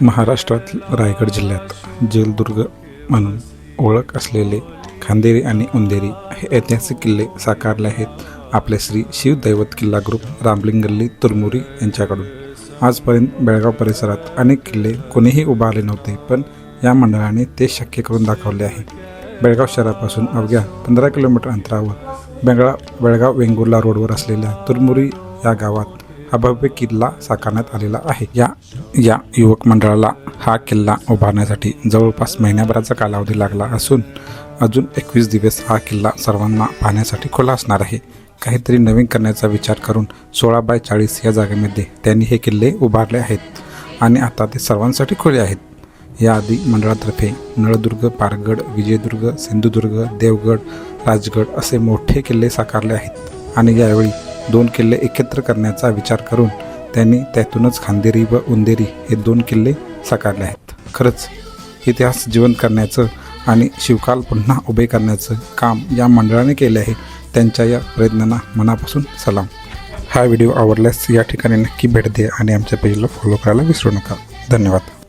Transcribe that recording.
महाराष्ट्रातील रायगड जिल्ह्यात जलदुर्ग म्हणून ओळख असलेले खांदेरी आणि उंदेरी हे ऐतिहासिक किल्ले साकारले आहेत. आपले श्री शिवदैवत किल्ला ग्रुप रामलिंग गल्ली तुरमुरी यांच्याकडून. आजपर्यंत बेळगाव परिसरात अनेक किल्ले कोणीही उभारले नव्हते पण या मंडळाने ते शक्य करून दाखवले आहे. बेळगाव शहरापासून अवघ्या पंधरा किलोमीटर अंतरावर बेंगळा बेळगाव वेंगुर्ला रोडवर असलेल्या तुरमुरी या गावात हा भव्य किल्ला साकारण्यात आलेला आहे. या या युवक मंडळाला हा किल्ला उभारण्यासाठी जवळपास महिन्याभराचा कालावधी लागला असून अजून एकवीस दिवस हा किल्ला सर्वांना पाहण्यासाठी खुला असणार आहे. काहीतरी नवीन करण्याचा विचार करून सोळा बाय चाळीस या जागेमध्ये त्यांनी हे किल्ले उभारले आहेत आणि आता ते सर्वांसाठी खुले आहेत. याआधी मंडळातर्फे नळदुर्ग पारगड विजयदुर्ग सिंधुदुर्ग देवगड राजगड असे मोठे किल्ले साकारले आहेत आणि यावेळी दोन किल्ले एकत्र करण्याचा विचार करून त्यांनी त्यातूनच खांदेरी व उंदेरी हे दोन किल्ले साकारले आहेत. खरंच इतिहास जिवंत करण्याचं आणि शिवकाल पुन्हा उभे करण्याचं काम या मंडळाने केले आहे त्यांच्या या प्रयत्नांना मनापासून सलाम. हा व्हिडिओ आवडल्यास या ठिकाणी नक्की भेट द्या आणि आमच्या पेजला फॉलो करायला विसरू नका. धन्यवाद.